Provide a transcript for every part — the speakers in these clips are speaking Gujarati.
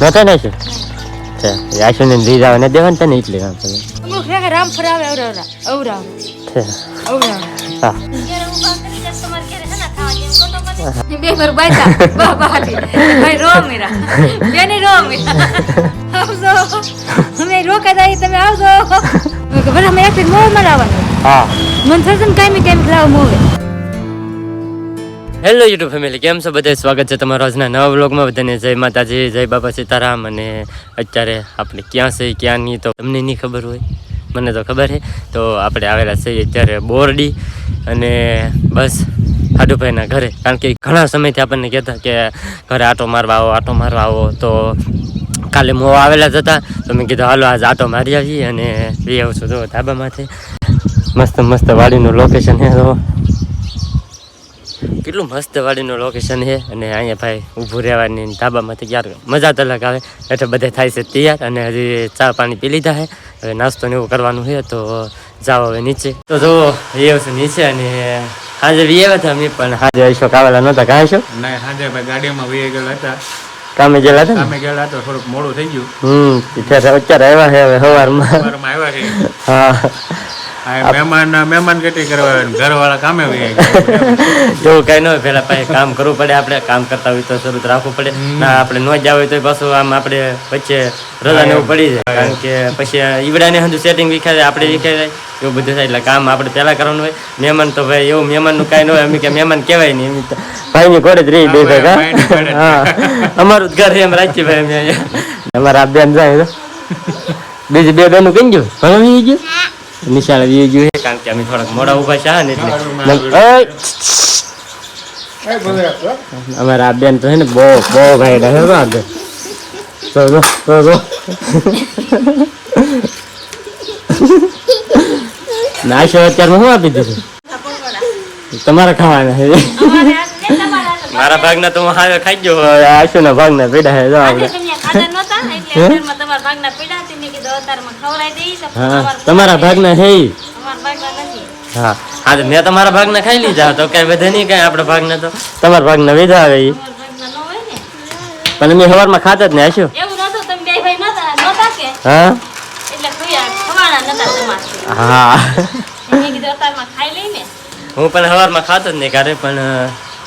નતો ને શું? છે. યાશુને લઈ જાવ ને દેવાનું તને એટલે કામ કરે રામ ફરાવે અવરાવરા અવરાવ. અવરાવ. હા. બે પર બાયતા બા બાટી ભાઈ રો મીરા બેની રો મીરા આવજો. અમે રોકા જાય તમે આવજો. ભલે અમે એક હા. મન થશે ને કાંઈ કાંઈ લાવ મોવે. હેલો યુટ્યુબ ફેમિલી કેમ છો? બધા સ્વાગત છે તમારો આજના નવા વ્લોગમાં બધાને જય માતાજી, જય બાબા સીતારામ. અને અત્યારે આપણે ક્યાં છે ક્યાં નહીં તો તમને નહીં ખબર હોય. મને તો ખબર છે. તો આપણે આવેલા છીએ અત્યારે બોરડી અને બસ હાડુભાઈના ઘરે. કારણ કે ઘણા સમયથી આપણને કહેતા કે ઘરે આટો મારવા આવો, આટો મારવા આવો. તો કાલે મો આવેલા જ હતા. તો મેં કીધું, હાલો, આજ આટો મારી આવીએ અને લઈ આવું છું તો ધાબામાંથી મસ્ત મસ્ત વાડીનું લોકેશન છે. તો કેટલું મસ્ત વાડીનું લોકેશન છે. અને અહીંયા ભાઈ ઊભું રહેવાની ધાબામાંથી ક્યાર મજા અલગ આવે એટલે બધા થાય છે તૈયાર અને હજી ચા પાણી પી લીધા છે. હવે નાસ્તો ને એવું કરવાનું છે તો જાઓ હવે નીચે. તો જો એ છે નીચે અને હાજર વી આવ્યા હતા અમે પણ હાજર અશોક આવેલા નહોતા કાંઈ ના હાજર ભાઈ ગાડીમાં વહી ગયેલા હતા. કામે ગયેલા હતા ને? ગયેલા હતા થોડુંક મોડું થઈ ગયું. હમ ત્યારે અત્યારે આવ્યા છે હવે સવારમાં. સવારમાં આવ્યા છે. હા. મહેમાન મહેમાન કેટલી કરવા ઘરવાળા કામે વહી કઈ ન હોય પેલા પાસે કામ કરવું પડે આપણે કામ કરતા હોય તો શરૂ રાખવું પડે. ના આપણે ન જ હોય તો પાછું આમ આપણે વચ્ચે રજા ને એવું પડી જાય. કારણ કે પછી ઈવડાને હજુ સેટિંગ વિખાય આપણે વિખાય જાય એવું બધું થાય એટલે કામ આપણે પહેલા કરવાનું હોય. મહેમાન તો ભાઈ એવું મહેમાનનું કાંઈ ન હોય અમે કે મહેમાન કહેવાય નહીં. એમ તો ભાઈની ઘોડે જ રહી બે હા, અમારું ઘર છે એમ રાખીએ ભાઈ અમે અમારા બેન જાય બીજી બે બેનું કઈ ગયું? ભણવી ગયું? નિશાળ વી ગયું છે કારણ કે અમે થોડાક મોડા ઊભા છે ને એટલે. અમારા આ બેન તો છે ને બહુ બહુ ભાઈ છે આગળ. તો જો તો જો. નાશો અત્યારમાં શું આપી દીધું? તમારે ખાવાના છે? મારા ભાગના તો હું હાવે ખાઈ ગયો આશુ ના ભાગના પીડા હે જો આપણે. હા? તમારા ભાગના ઈ. હા હા તો મેં તમારા ભાગના ખાઈ લીધા તો કઈ વધે નહીં કઈ આપણા ભાગના તો. તમારા ભાગના વેધા આવે ઈ. પણ મેં સવારમાં ખાતા જ ને આશુ. એવું નતું તમે બે ભાઈ નતા નતા કે? હા. એટલે ખુયા ખવાના નતા તમારે. હા. મેં કીધું અતારમાં ખાઈ લઈને હું પણ સવારમાં ખાતો જ નહીં કારે પણ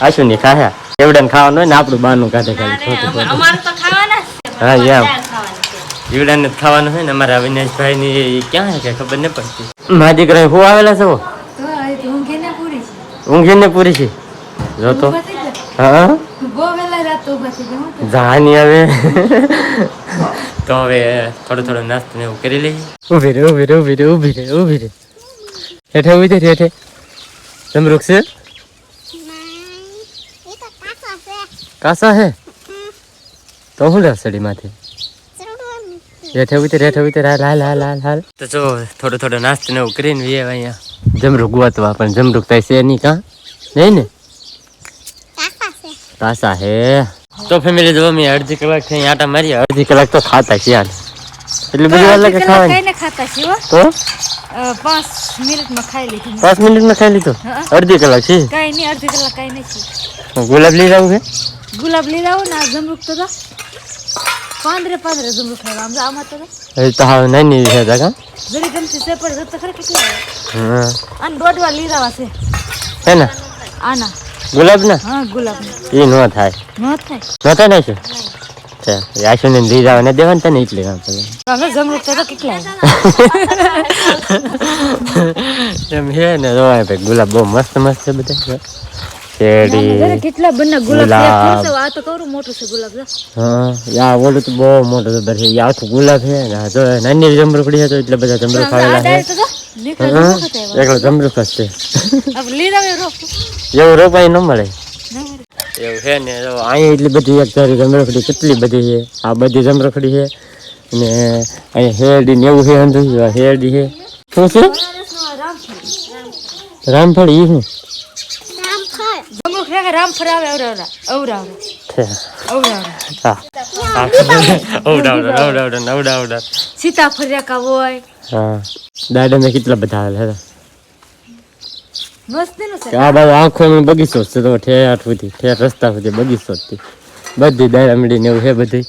આશુ ની ખાયા એવડે ખાવાનું હોય ને આપણું બાનું કાઢે ખાલી ખોટું અમા- તો ખાવાના હા, એમ. ચાર ખાવાના છે? જીવડાને જ ખાવાનું હોય ને અમારા અવિનાશભાઈ ની ક્યાં હે કે ખબર નહીં પડતી. માજી દીકરા હું આવેલા છો? તો આ તો ઊંઘે ને પૂરી છે. ઊંઘીને પૂરી છે? જો તો. હા. જાની હવે તો. હવે થોડો થોડો નાસ્તો ને એવું કરી લઈએ. ઊભી રે ઊભી રે ઊભી રે ઊભી રે ઊભી રે હેઠે ઊભી રે હેઠે. તમે છે? કાસા હે? તો હું લે સડીમાંથી હેઠે ઉતર હેઠે ઉતર હાલ હાલ હાલ હાલ હાલ તો જો થોડો થોડો નાસ્તો ને કરીને વીએ અહીંયા. જમરૂક ગોતવા પણ જમરૂક થાય છે નહીં કાં? નહીં ને? કાસા હે. તો ફેમિલી જો મેં અડધી કલાક થઈ આટા મારી અડધી કલાક તો ખાતા છે યાર એટલે બધી વાર લાગે ખાવાની. ખાતા છે તો? પાંચ મિનિટમાં ખાઈ લીધું પાંચ મિનિટમાં ખાઈ લીધું? અડધી કલાક છે? કાંઈ નહીં અડધી કલાક કાંઈ નથી ગુલાબ લઈ જાવ છે? ગુલાબ લાવો ને આ જમરૂક તો તો પાંદરે પાંદરે જમરૂક ખાવા આમ આમાં તો એ તો હા નાની છે કા જરી ગમતી છે પણ તો ખરે કેટલી આવે હા આને દોઢવા લીધા છે હે ને આના ગુલાબ ના હા ગુલાબ એ નો થાય નો થાય નો થાય ને છે યાશુ ને જાવ ને દેવાનું તને એટલે કામ હવે જમરૂક તો તો કેટલા એમ છે ને રોય ભાઈ ગુલાબ બહુ મસ્ત મસ્ત છે બધા શેરડી કેટલા બંને ગુલાબ ગુલાબ. એક ફૂલ છે, આ તો કવરું મોટું છે ગુલાબ હા યા ઓલું તો બહુ મોટો જબર છે ઈ આખું ગુલાબ છે ને નાની જમરૂકડી છે તો એટલે બધા જમરૂક આ ખાવેલા છે. એકલો જમરૂક જ છે. એવું રોપાઈ ન મળે. એવું છે ને અહીંયા એટલી બધી એક જમરખડી કેટલી બધી છે? આ બધી જમરખડી છે ને અહીંયા હેરડી ને એવું છે અંધું શેરડી છે. શું છે? રામફળ ઈ શું? જમરૂક રેખા રામફળ આવે અવરાવરા, અવરાવરા, અવરાવરા. હા. હા. અવડાવડો અવડાવડો ને અવડાવડો હોય. હા. દાડા મેં કેટલા બધા આવેલા હતા? આંખો એમ બગીચો જ છે તો સુધી રસ્તા સુધી બગીચો જ બધી દાડા મળી ને એવું છે બધી.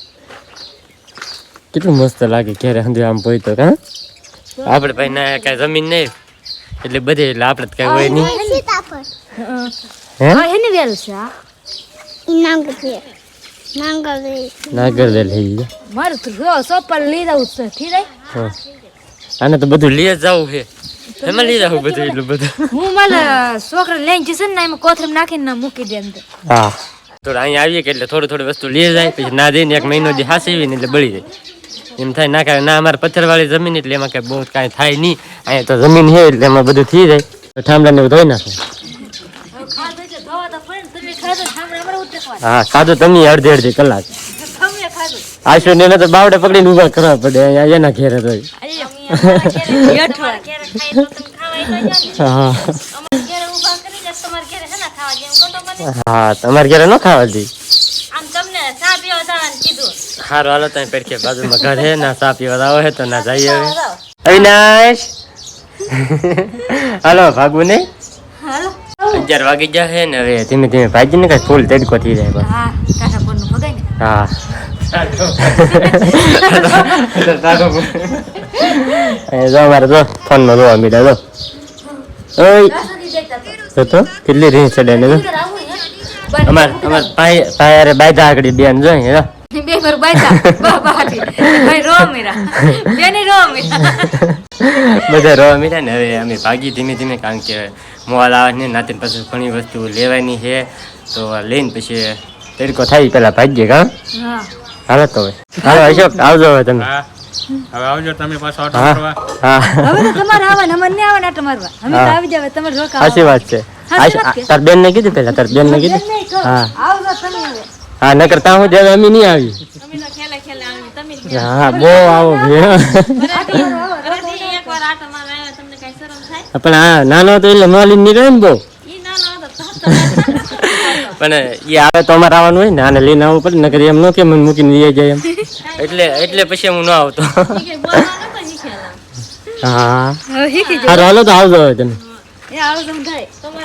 કેટલું મસ્ત લાગે ક્યારે હંધે આમ પોઈ તો આપડે આપણે ભાઈ ના કાંઈ જમીન નહીં. એટલે બધે એટલે આપણે તો કાંઈ હોય નહીં. હે? હા વેલ છે આ નાગર દે લઈ ગયા મારું તો જો સોપર લઈ જવું છે ઠીક છે? હા. આને તો બધું લઈ જવું છે. એમાં લઈ જવું બધું એટલું બધું. હું મારા છોકરા લઈને જશે ને એમાં કોથરમ નાખીને ના મૂકી દે અંદર. હા. થોડા અહીંયા આવીએ કે એટલે થોડી થોડી વસ્તુ લઈ જાય પછી ના દઈને એક મહિનો જે હાસીવી ને એટલે બળી જાય. એમ થાય ના કાંઈ ના અમારે પથ્થરવાળી જમીન એટલે એમાં કાંઈ બહુ કાંઈ થાય નહીં. અહીંયા તો જમીન છે એટલે એમાં બધું થઈ જાય. તો ઠામડાને બધું ધોઈ નાખે ખાધું છે ધોવા તો પડે ને તમે ખાધું સાંભળે અમારે ઉતરવા હા ખાધું તમે અડધી અડધી કલાક. આશુ ને તો બાવડે પકડીને ઊભા કરવા પડે એના ઘેર તો. હા. હા. તમારે ઘેરે ન ખાવા દી? સારું હાલો તમે પેટકે બાજુમાં ઘર છે ના ચા પીવા આવો તો ના જઈએ હવે. અવિનાશ! હાલો ભાગવું નહીં? અગિયાર વાગી જાય છે ને હવે ધીમે ધીમે ભાજી ને કઈ ફૂલ તડકો થઈ જાય હા જો અમારે જો ફોનમાં જોવા મીડા જો. ઓય. તો કેટલી રીંછ ચડે ને અમાર અમાર ભાઈ ભાઈ અરે બાયધા આગળ બેન જો હે બે ઘર બાયતા બાબા ભાઈ રો મીરા બેની રો મીરા બધા ને હવે અમે ભાગી ધીમે ધીમે કારણ કે મોલ આવે ને નાતે પાસે ઘણી વસ્તુ લેવાની છે. તો આ લઈને પછી તડકો થાય પેલા ભાગ્ય કા? હા. હાલો તો હવે. હાલો અશોક આવજો હવે તમે. હા. હવે આવજો તમે પાછો ઓટો કરવા હા. હવે તો તમારે આવવાને અમારે નહીં આવવાને આટો મારવા. અમે તો આવી જાવ તમારે રોકા સાચી વાત છે. તાર બેન ને કીધું પેલા તાર બેન ને કીધું? હા. આવજો તમે હવે. હા નકર તા હું જાય અમે નહીં આવી. અમે તો ખેલે ખેલે આવી તમે હા બહુ આવો ભે પણ હા નાનો તો એટલે માલી નહીં રહે ને બહુ. ઈ ના ના તો પણ એ આવે તો અમારે આવવાનું હોય ને આને લઈને આવવું પડે નકર એમ ન કે મને મૂકીને લઈ જાય એમ. એટલે એટલે પછી હું ન આવતો. હા. હવે સારું હાલો તો આવજો હવે તમે.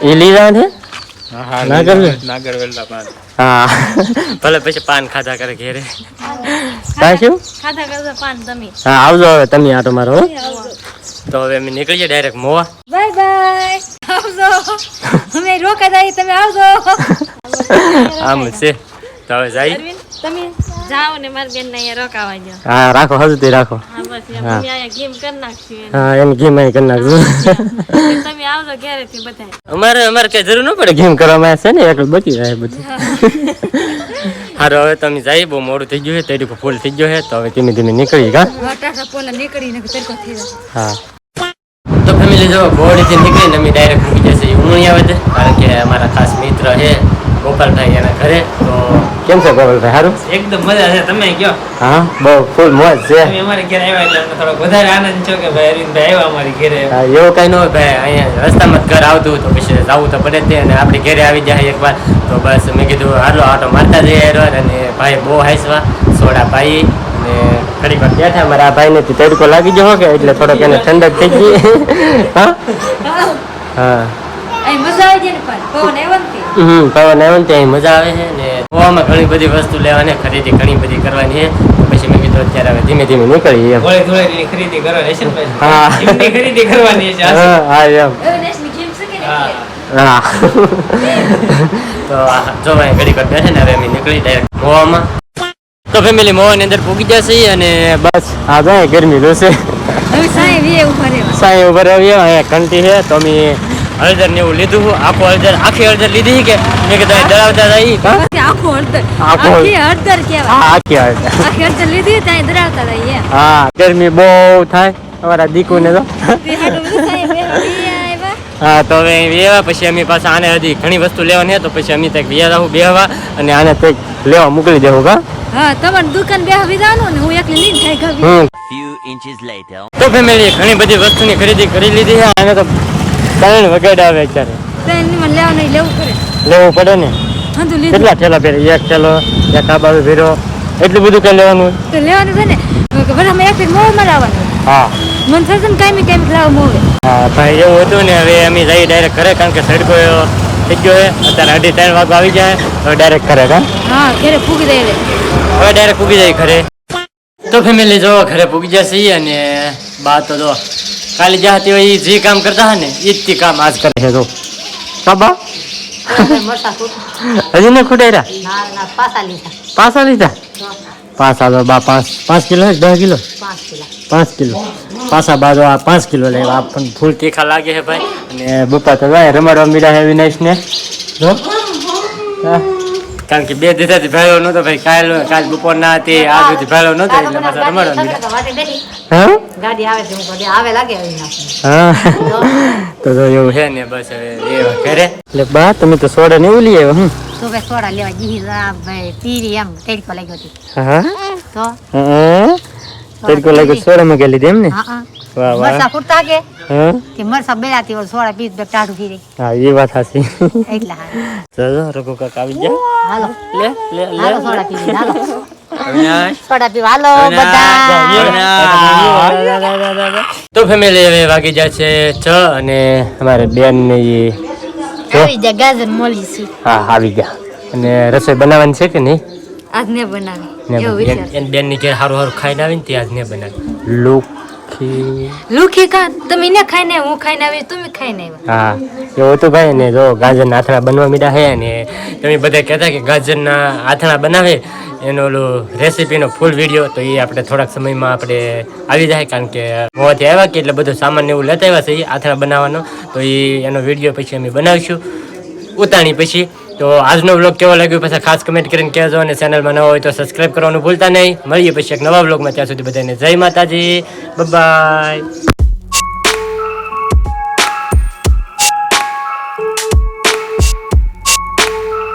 એ લઈ જવાનું છે? હા ભલે પછી પાન ખાધા કરે ઘેરે. કાંઈ શું ખાધા ખાધા પાન તમે. હા આવજો હવે તમે આટો મારો હો. તો હવે અમે નીકળીએ ડાયરેક્ટ મોવા. બાય બાય આવજો. અમે રોકા જાય તમે આવજો. આમ છે. તો હવે જાય. તમે જાઓ ને મારી બેન ને અહીંયા રોકાવા જાઓ. હા રાખો હજુ તે રાખો. હા બસ અમે અહીંયા ગેમ કરી નાખશું હા એમ ગેમ અહીં કરી નાખજો તમે આવજો ઘરે થી બધા અમારે અમારે કઈ જરૂર ન પડે ગેમ કરવામાં છે ને એકલું બચી રહે બધું. હારો હવે તમે જાય બહુ મોડું થઈ ગયું છે તરીકો ફૂલ થઈ ગયો છે તો હવે ધીમે ધીમે નીકળી જાય હા. તો લીધો બોડીથી નીકળીને અમે ડાયરેક્ટ મૂકી જશે ઉમણી આવે છે કારણ કે અમારા ખાસ મિત્ર છે ગોપાલભાઈ એના ઘરે. તો કેમ છે ગોપાલભાઈ? સારું એકદમ મજા છે. તમે કયો? હા બહુ ફૂલ મોજ છે. અમારે ઘરે આવ્યા એટલે અમને થોડોક વધારે આનંદ છો કે ભાઈ અરવિંદભાઈ આવ્યા અમારી ઘરે. હા, એવું કઈ ન હોય ભાઈ. અહીંયા રસ્તામાં જ ઘર આવતું તો પછી જવું તો પડે તે અને આપણે ઘરે આવી જાય એકવાર. તો બસ મેં કીધું હાલો આટો મારતા જઈએ અને ભાઈ બહુ હાઈસવા સોડા પાઈ. વાર બેઠા મારા ભાઈને તે તડકો લાગી ગયો કે એટલે થોડોક એને ઠંડક થઈ ગઈ. હા? હા. અહીં મજા આવી જાય ને પણ હમ પવન ત્યાં મજા આવે છે ને ગોવામાં ઘણી બધી વસ્તુ લેવાની ખરીદી ઘણી બધી કરવાની છે. પછી મેં કીધું અત્યારે હવે ધીમે ધીમે નીકળી એમ. ધોળે ખરીદી કરવાની છે હા. ખરીદી કરવાની છે હા. હા એમ. હા. તો જો ઘડી પર બેસે ને હવે અમે નીકળી ડાયરેક્ટ મોવામાં તો ફેમિલી મોવાની અંદર પૂગી જશે અને બસ આ જાય ગરમી જોશે. સાંઈ ઊભા રહીએ અહીંયા ઘંટી છે તો અમે હળદર ને એવું લીધું આખું હળદર આખી હળદર લીધી કે? મેં કીધું દળાવતા રહી. હા? હળદર. આખી હળદર કહેવાય. આખી હળદર. આખી હળદર લીધી ત્યાં ધરાવતા રહીએ. હા ગરમી બહુ થાય. અમારા દીકુને તો. હા તો હવે વેવા પછી અમે પાછા આને હજી ઘણી વસ્તુ લેવાની તો પછી અમે ત્યાં વ્યા રહું બેહવા અને આને કંઈક લેવા મોકલી દેવું કા હા તમારી દુકાન બે વિધાનું ને હું એકલી લઈને ખાઈ ગવી હમ. Few inches તો ફેમિલી ઘણી બધી વસ્તુની ખરીદી કરી લીધી છે આને તો ત્રણ વગેરે આવે અત્યારે. તો લેવા નહીં લેવું પડે. લેવું પડે ને? કેટલા એક ઠેલો એક આ ભેરો એટલું બધું કઈ લેવાનું? તો લેવાનું છે ને? બરાબર એક હા. મન થશે ને કાંઈ કાંઈ લાવ ભાઈ એવું હતું ને હવે અમે જઈએ ડાયરેક્ટ ઘરે કારણ કે સડકો એવો થઈ ગયો છે. અત્યારે અઢી ત્રણ વાગો આવી જાય. હવે ડાયરેક્ટ ઘરે કા? હા ઘરે ફૂગી જાય હવે. ડાયરેક્ટ ફૂગી જાય ઘરે. તો ફેમિલી જો ઘરે ફૂગી જશે અને બા તો જો કાલે જ્યાં હતી હોય ઈ જે કામ કરતા હતા ને એ જ કામ આજ કરે છે તો બાબા હજી ને ખૂટાયરા? ના ના પાસા લીધા. પાસા લીધા? પાસા તો બા પાંચ પાંચ કિલો દસ કિલો? પાંચ કિલા. પાંચ પાસા બાજુ આ પાંચ કિલો લે આ પણ ફૂલ તીખા લાગે છે ભાઈ. અને બપા તો ભાઈ રમાડવા મીડા હે વિનાશ ને જો કારણ કે બે દીધાથી ભાઈઓ નહોતો ભાઈ કાલ કાલ બપોર ના હતી આજ સુધી ભાઈઓ નતો એટલે પાછા રમાડવા મીડા ગાડી આવે છે હું આવે લાગે હા. તો એવું છે ને બસ હવે એ ઘરે. એટલે બા તમે તો સોડા ને એવું લઈ આવ્યો હું તો ભાઈ સોડા લેવા ગઈ રા ભાઈ પીરી એમ તેડકો લાગ્યો હતી. હા? તો? હા તડકો લાગ્યો સોડા માં લીધી એમ ને? હા હા. વાહ વાહ. મરસા કૂટતા કે? હા? કે મરસા બેરાતી હોય સોડા પીસ બે ટાઢું ફીરે હા એ વાત સાચી એટલે ચાલો રઘુ કાકા આવી ગયા. હાલો. લે લે લે. હાલો સોડા પીવી હાલો. સોડા પીવા હાલો બધા. તો ફેમિલી હવે વાગી જાય છે છ અને અમારે બેન ને ઈ આવી જા ગાજર મોલી છે. હા આવી ગયા. અને રસોઈ બનાવવાની છે કે નહીં? આજ ને બનાવી. બેનની ઘેર સારું સારું ખાઈને આવીને તે આજ ને બનાવી. લુખી. કા? તમે ને ખાઈને હું ખાઈને આવી તમે ખાઈને હા, એવું હતું ભાઈ ને જો ગાજરના આથણા બનવા મીડા હે ને તમે બધા કહેતા કે ગાજરના આથણા બનાવે, એનો ઓલું રેસીપીનો ફૂલ વીડિયો તો એ આપણે થોડાક સમયમાં આપણે આવી જાય કારણ કે મોવાથી આવ્યા કે એટલે બધું સામાન એવું લેતા આવ્યા છે આથણા બનાવવાનો, તો એ એનો વીડિયો પછી અમે બનાવીશું. ઉતાણી પછી તો આજનો બ્લોગ કેવો લાગ્યો? પછી ખાસ કમેન્ટ કરીને કહેજો અને ચેનલમાં નવો હોય તો સબસ્ક્રાઈબ કરવાનું ભૂલતા નહીં. મળીએ પછી એક નવા બ્લોગમાં ત્યાં સુધી બધાને જય માતાજી. બાય